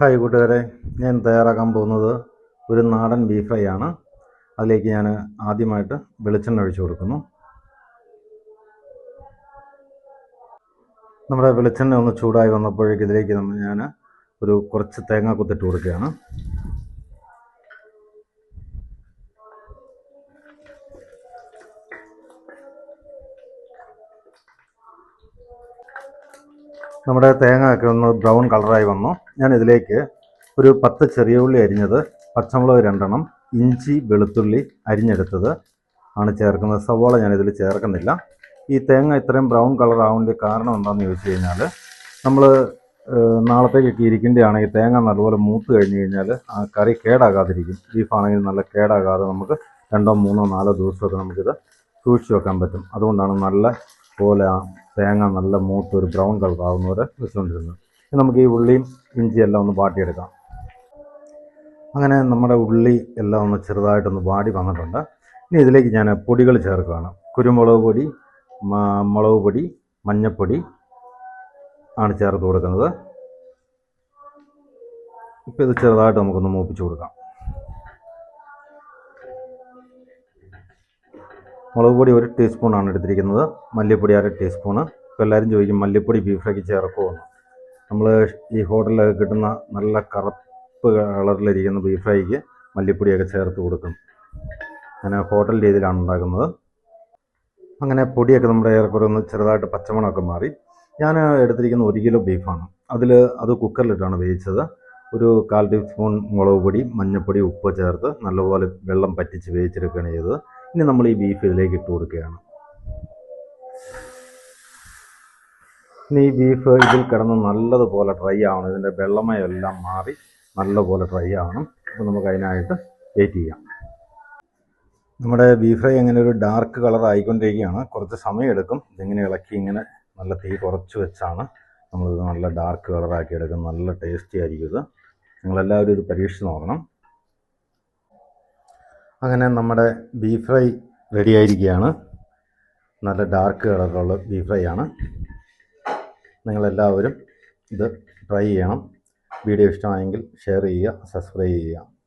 Hi കൂട്ടുകാരെ ഞാൻ തയ്യാറാക്കാൻ പോകുന്നത് ഒരു നാടൻ ബീഫ് ഫ്രൈ ആണ്. അതിലേക്ക് ഞാൻ ആദ്യമായിട്ട് വെളിച്ചെണ്ണ ഒഴിച്ചു കൊടുക്കുന്നു. നമ്മുടെ വെളിച്ചെണ്ണ ഒന്ന് ചൂടായി വന്നപ്പോഴേക്കും ഇതിലേക്ക് നമ്മൾ ഞാൻ ഒരു കുറച്ച് തേങ്ങ കുത്തിട്ട് കൊടുക്കുകയാണ്. നമ്മുടെ തേങ്ങ ഒക്കെ ഒന്ന് ബ്രൗൺ കളറായി വന്നു. ഞാൻ ഇതിലേക്ക് ഒരു പത്ത് ചെറിയ ഉള്ളി അരിഞ്ഞത് പച്ചമുളക് രണ്ടെണ്ണം ഇഞ്ചി വെളുത്തുള്ളി അരിഞ്ഞെടുത്തത് ആണ് ചേർക്കുന്നത്. സവോള ഞാൻ ഇതിൽ ചേർക്കുന്നില്ല. ഈ തേങ്ങ ഇത്രയും ബ്രൗൺ കളർ ആവേണ്ട കാരണം എന്താണെന്ന് ചോദിച്ചു കഴിഞ്ഞാൽ നമ്മൾ നാളത്തേക്കൊക്കെ ഇരിക്കേണ്ടതാണെങ്കിൽ തേങ്ങ നല്ലപോലെ മൂത്ത് കഴിഞ്ഞ് കഴിഞ്ഞാൽ ആ കറി കേടാകാതിരിക്കും. ബീഫാണെങ്കിൽ നല്ല കേടാകാതെ നമുക്ക് രണ്ടോ മൂന്നോ നാലോ ദിവസമൊക്കെ നമുക്കിത് സൂക്ഷിച്ച് വെക്കാൻ പറ്റും. അതുകൊണ്ടാണ് നല്ല പോലെ തേങ്ങ നല്ല മൂത്ത് ഒരു ബ്രൗൺ കളർ ആവുന്നവരെ വെച്ചുകൊണ്ടിരുന്നത് ഇനി നമുക്ക് ഈ ഉള്ളിയും ഇഞ്ചിയും എല്ലാം ഒന്ന് വാട്ടിയെടുക്കാം. അങ്ങനെ നമ്മുടെ ഉള്ളി എല്ലാം ഒന്ന് ചെറുതായിട്ടൊന്ന് വാടി വന്നിട്ടുണ്ട്. ഇനി ഇതിലേക്ക് ഞാൻ പൊടികൾ ചേർക്കുകയാണ്. കുരുമുളക് പൊടി മുളക് പൊടി മഞ്ഞൾപ്പൊടി ആണ് ചേർത്ത് കൊടുക്കുന്നത്. ഇപ്പോൾ ഇത് ചെറുതായിട്ട് നമുക്കൊന്ന് മൂപ്പിച്ച് കൊടുക്കാം. മുളക് പൊടി ഒരു ടീസ്പൂണാണ് എടുത്തിരിക്കുന്നത്. മല്ലിപ്പൊടി അര ടീസ്പൂണ് ഇപ്പോൾ എല്ലാവരും ചോദിക്കും മല്ലിപ്പൊടി ബീഫ് ഫ്രൈക്ക് ചേർക്കുമോ എന്ന്. നമ്മൾ ഈ ഹോട്ടലിലൊക്കെ കിട്ടുന്ന നല്ല കറുപ്പ് കളറിലിരിക്കുന്ന ബീഫ് ഫ്രൈക്ക് മല്ലിപ്പൊടിയൊക്കെ ചേർത്ത് കൊടുക്കും. അങ്ങനെ ഹോട്ടൽ രീതിയിലാണ് ഉണ്ടാക്കുന്നത്. അങ്ങനെ പൊടിയൊക്കെ നമ്മുടെ ഏറെക്കുറെ ഒന്ന് ചെറുതായിട്ട് പച്ചമണമൊക്കെ മാറി. ഞാൻ എടുത്തിരിക്കുന്ന ഒരു കിലോ ബീഫാണ് അതിൽ അത് കുക്കറിലിട്ടാണ് വേവിച്ചത്. ഒരു കാൽ ടീസ്പൂൺ മുളക് പൊടി മഞ്ഞൾപ്പൊടി ഉപ്പ് ചേർത്ത് നല്ലപോലെ വെള്ളം പറ്റിച്ച് വേവിച്ചെടുക്കുകയാണ് ചെയ്തത്. ഇനി നമ്മൾ ഈ ബീഫ് ഇതിലേക്ക് ഇട്ട് കൊടുക്കുകയാണ്. ഇനി ഈ ബീഫ് ഇതിൽ കിടന്ന് നല്ലതുപോലെ ഡ്രൈ ആവണം. ഇതിന്റെ വെള്ളമയെല്ലാം മാറി നല്ലപോലെ ഡ്രൈ ആവണം. അപ്പോൾ നമുക്ക് അതിനായിട്ട് വെയിറ്റ് ചെയ്യാം. നമ്മുടെ ബീഫ് ഫ്രൈ അങ്ങനെ ഒരു ഡാർക്ക് കളർ ആയിക്കൊണ്ടിരിക്കുകയാണ്. കുറച്ച് സമയം എടുക്കും. ഇതിങ്ങനെ ഇളക്കി ഇങ്ങനെ നല്ല തീ കുറച്ച് വെച്ചാണ് നമ്മളിത് നല്ല ഡാർക്ക് കളറാക്കി എടുക്കുന്നത്. നല്ല ടേസ്റ്റി ആയിരിക്കും ഇത്. നിങ്ങളെല്ലാവരും ഇത് പരീക്ഷിച്ച് നോക്കണം. അങ്ങനെ നമ്മുടെ ബീഫ് ഫ്രൈ റെഡി ആയിരിക്കുകയാണ്. നല്ല ഡാർക്ക് കളറുള്ള ബീഫ് ഫ്രൈ ആണ്. നിങ്ങളെല്ലാവരും ഇത് ട്രൈ ചെയ്യണം. വീഡിയോ ഇഷ്ടമായെങ്കിൽ ഷെയർ ചെയ്യുക സബ്സ്ക്രൈബ് ചെയ്യുക.